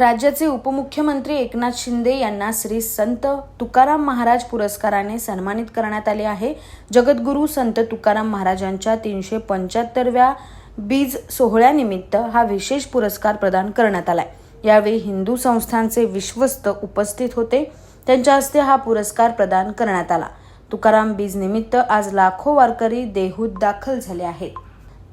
राज्याचे उपमुख्यमंत्री एकनाथ शिंदे यांना श्री संत तुकाराम महाराज पुरस्काराने सन्मानित करण्यात आले आहे. जगद्गुरू संत तुकाराम महाराजांच्या तीनशे पंच्याहत्तरव्या बीज सोहळ्यानिमित्त हा विशेष पुरस्कार प्रदान करण्यात आला आहे यावेळी हिंदू संस्थांचे विश्वस्त उपस्थित होते. त्यांच्या हस्ते हा पुरस्कार प्रदान करण्यात आला. तुकाराम बीज निमित्त आज लाखो वारकरी देहूत दाखल झाले आहेत.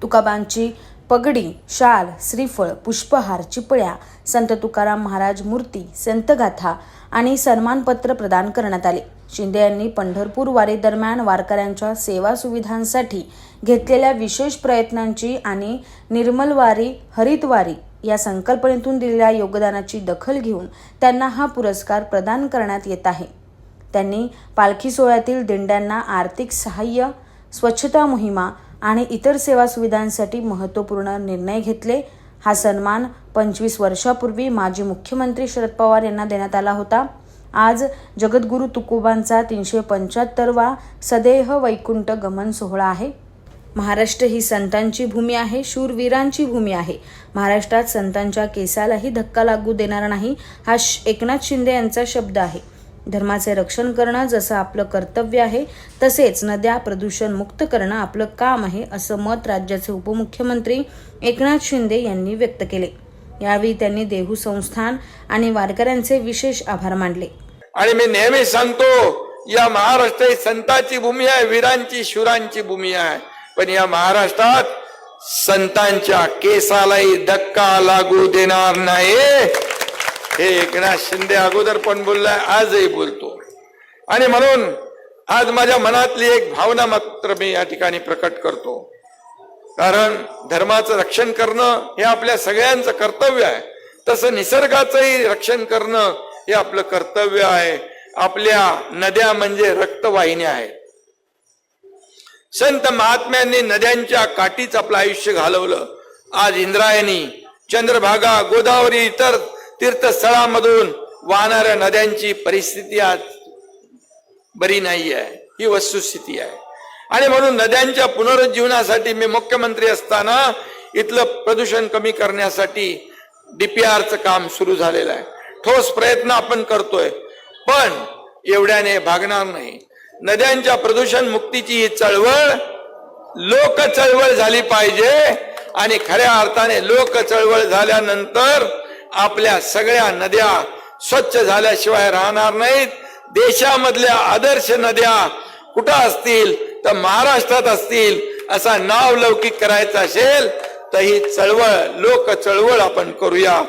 तुकाबांची पगडी शाल श्रीफळ पुष्पहार चिपळ्या संत तुकाराम महाराज मूर्ती संतगाथा आणि सन्मानपत्र प्रदान करण्यात आले. शिंदे यांनी पंढरपूर वारीदरम्यान वारकऱ्यांच्या सेवा सुविधांसाठी घेतलेल्या विशेष प्रयत्नांची आणि निर्मलवारी हरितवारी या संकल्पनेतून दिलेल्या योगदानाची दखल घेऊन त्यांना हा पुरस्कार प्रदान करण्यात येत आहे. त्यांनी पालखी सोहळ्यातील दिंड्यांना आर्थिक सहाय्य स्वच्छता मोहिमा आणि इतर सेवा सुविधांसाठी महत्त्वपूर्ण निर्णय घेतले. हा सन्मान पंचवीस वर्षापूर्वी माजी मुख्यमंत्री शरद पवार यांना देण्यात आला होता. आज जगद्गुरू तुकोबांचा तीनशे पंच्याहत्तरवा सदेह वैकुंठ गमन सोहळा आहे. महाराष्ट्र ही संतांची भूमी आहे शूरवीरांची भूमी आहे. महाराष्ट्रात संतांच्या केसालाही धक्का लागू देणार नाही हा श- एकनाथ शिंदे यांचा शब्द आहे. धर्माचे रक्षण करणं जसं आपलं कर्तव्य आहे तसेच नद्या प्रदूषण मुक्त करणं आपलं काम आहे असं मत राज्याचे उपमुख्यमंत्री एकनाथ शिंदे यांनी व्यक्त केले. यावेळी त्यांनी देहू संस्थान आणि वारकऱ्यांचे विशेष आभार मानले. आणि मी नेहमी सांगतो या महाराष्ट्र ही संतांची भूमी आहे वीरांची शूरांची भूमी आहे. पण या महाराष्ट्रात संतांच्या केसालाही धक्का लागू देणार नाही. हे एकनाथ शिंदे अगोदर पण बोललाय आजही बोलतो. आणि म्हणून आज माझ्या मनातली एक भावना मात्र मी या ठिकाणी प्रकट करतो. कारण धर्माचं रक्षण करणं हे आपल्या सगळ्यांचं कर्तव्य आहे. तसं निसर्गाचंही रक्षण करणं हे आपलं कर्तव्य आहे. आपल्या नद्या म्हणजे रक्तवाहिन्या आहेत. संत महात्म्यांनी नद्यांच्या काठीच आपलं आयुष्य घालवलं. आज इंद्रायणी चंद्रभागा गोदावरी इतर तीर्थस्थळांमधून वाहणाऱ्या नद्यांची परिस्थिती आज बरी नाही आहे ही वस्तुस्थिती आहे. आणि म्हणून नद्यांच्या पुनरुज्जीवनासाठी मी मुख्यमंत्री असताना इथलं प्रदूषण कमी करण्यासाठी डीपीआरचं काम सुरू झालेलं आहे. ठोस प्रयत्न आपण करतोय पण एवढ्याने भागणार नाही. नद्यांच्या प्रदूषण मुक्तीची ही चळवळ लोक चळवळ झाली पाहिजे आणि खऱ्या अर्थाने लोक चळवळ झाल्यानंतर आपल्या सगळ्या नद्या स्वच्छ झाल्याशिवाय राहणार नाहीत. देशामधल्या आदर्श नद्या कुठं असतील? तर महाराष्ट्रात असतील. असा नाव लौकिक करायचा असेल तर ही चळवळ लोक चळवळ आपण करूया.